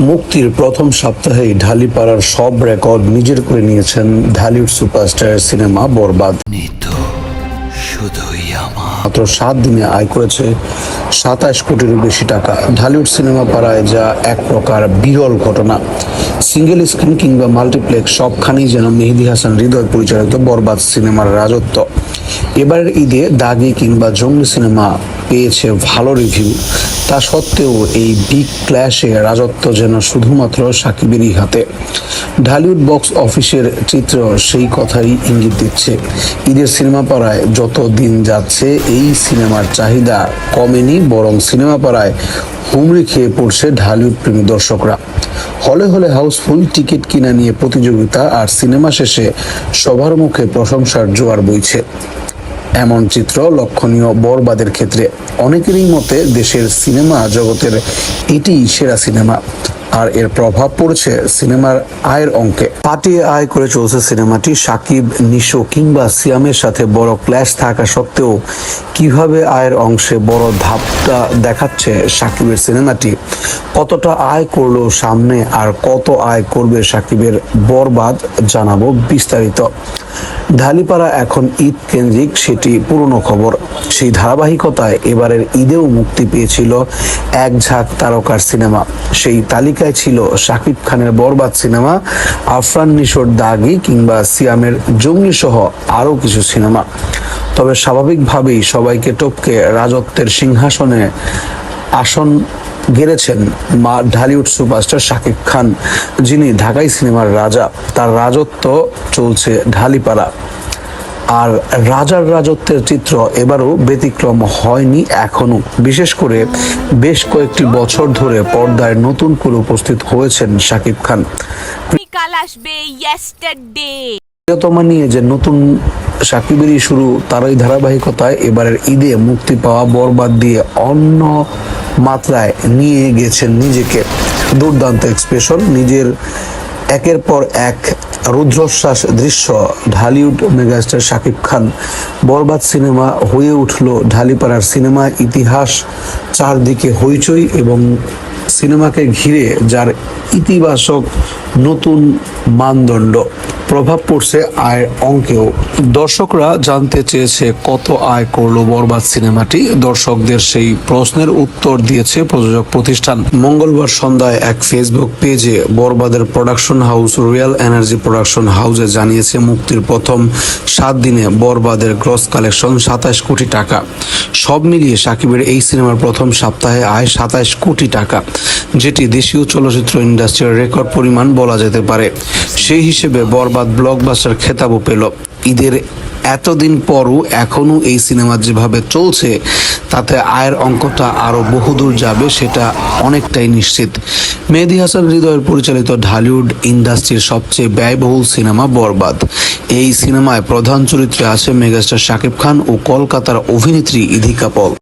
মুক্তির প্রথম সপ্তাহেই ঢালিপাড়ার সব রেকর্ড নিজের করে নিয়েছেন ঢালিউড সুপারস্টার সিনেমা বরবাদ। শুধুই আমার। মাত্র সাত দিনে আয় করেছে সাতাশ কোটিরও বেশি টাকা। ঢালিউড সিনেমা পাড়ায় যা এক প্রকার বিরল ঘটনা। সিঙ্গেল স্ক্রিন কিংবা মাল্টিপ্লেক্স সবখানেই যেন মেহেদি হাসান হৃদয় পরিচালিত বরবাদ সিনেমার রাজত্ব। এবারের ঈদে দাগি কিংবা জঙ্গলি সিনেমা পেয়েছে ভালো রিভিউ তা সত্ত্বেও এই বিগ ক্ল্যাশে রাজত্ব যেন শুধুমাত্র সাকিবেরই হাতে। ঢালিউড বক্স অফিসের চিত্র সেই কথাই ইঙ্গিত দিচ্ছে। ঈদের সিনেমা পাড়ায় যত দিন যাচ্ছে, এই সিনেমার চাহিদা কমেনি, বরং সিনেমা পাড়ায় হুমড়ি খেয়ে পড়ছে ঢালিউড প্রেমী দর্শকরা। হলে হলে হাউসফুল টিকিট কিনা নিয়ে প্রতিযোগিতা আর সিনেমা শেষে সবার মুখে প্রশংসার জোয়ার বইছে। এমন চিত্র লক্ষণীয় বরবাদের ক্ষেত্রে অনেকেরই মতে দেশের সিনেমা জগতের এটি সেরা সিনেমা। আর এর প্রভাব পড়ছে সিনেমার আয়ের অঙ্কে পাটিয়ে আয় করে চলছে সিনেমাটি। সাকিব, নিশো কিংবা সিয়ামের সাথে বড় ক্ল্যাশ থাকা সত্ত্বেও কীভাবে আয়ের অংশে বড় ধাপটা দেখাচ্ছে সাকিবের সিনেমাটি? কতটা আয় করল সামনে আর কত আয় করবে সাকিবের বরবাদ জানাব বিস্তারিত। ঢালিপাড়া এখন ঈদ কেন্দ্রিক সেটি পুরনো খবর। সেই ধারাবাহিকতায় এবারের ঈদেও মুক্তি পেয়েছিল এক ঝাঁক তারকার সিনেমা। সেই তালিকায় ছিল শাকিব খানের বরবাদ সিনেমা, আফরান নিশোর দাগি কিংবা সিয়ামের জঙ্গি সহ আরও কিছু সিনেমা। তবে স্বাভাবিকভাবেই সবাইকে টপকে রাজত্বের সিংহাসনে আসন গেড়েছেন মা ঢালিউড সুপারস্টার শাকিব খান, যিনি ঢাকাই সিনেমার রাজা। তার রাজত্ব চলছে ঢালিপাড়া। আর রাজার রাজত্বের চিত্র এবারও ব্যতিক্রম হয়নি এখনও। বিশেষ করে বেশ কয়েকটি বছর ধরে পর্দায় নতুন করে উপস্থিত হয়েছেন শাকিব খান। কাল আসবে ইয়েস্টারডে প্রিয়তমা নিয়ে যে নতুন সাকিবেরই শুরু তারই ধারাবাহিকতায় এবারের ঈদে মুক্তি পাওয়া বরবাদ দিয়ে অন্য মাত্রায় নিয়ে গেছেন নিজেকে। দুর্দান্ত এক্সপ্রেশন নিজের একের পর এক রুদ্রশ্বাস দৃশ্য ঢালিউড মেগাস্টার শাকিব খান। বরবাদ সিনেমা হয়ে উঠল ঢালিপাড়ার সিনেমা ইতিহাস, চারদিকে হইচই এবং সিনেমাকে ঘিরে যার ইতিবাচক নতুন মানদণ্ড প্রভাব পড়ছে আয়ের অঙ্কেও। দর্শকরা জানতে চেয়েছে কত আয় করল বরবাদ সিনেমাটি। দর্শকদের সেই প্রশ্নের উত্তর দিয়েছে প্রযোজক প্রতিষ্ঠান। মঙ্গলবার সন্ধ্যায় এক ফেসবুক পেজে বরবাদের production house royal energy production হাউসে জানিয়েছে মুক্তির প্রথম সাত দিনে বরবাদের গ্রস কালেকশন সাতাশ কোটি টাকা। সব মিলিয়ে সাকিবের এই সিনেমার প্রথম সপ্তাহে আয় সাতাশ কোটি টাকা, যেটি দেশীয় চলচ্চিত্র ইন্ডাস্ট্রির রেকর্ড পরিমাণ বলা যেতে পারে। সেই হিসেবে বরবাদ ব্লকবাস্টার খেতাবও পেল। ঈদের এতদিন পরও এখনও এই সিনেমা যেভাবে চলছে, তাতে আয়ের অঙ্কটা আরও বহুদূর যাবে, সেটা অনেকটাই নিশ্চিত। মেহেদি হাসান হৃদয়ের পরিচালিত ঢালিউড ইন্ডাস্ট্রির সবচেয়ে ব্যয়বহুল সিনেমা বরবাদ। এই সিনেমায় প্রধান চরিত্রে আছে মেগাস্টার শাকিব খান ও কলকাতার অভিনেত্রী ইধিকা পল।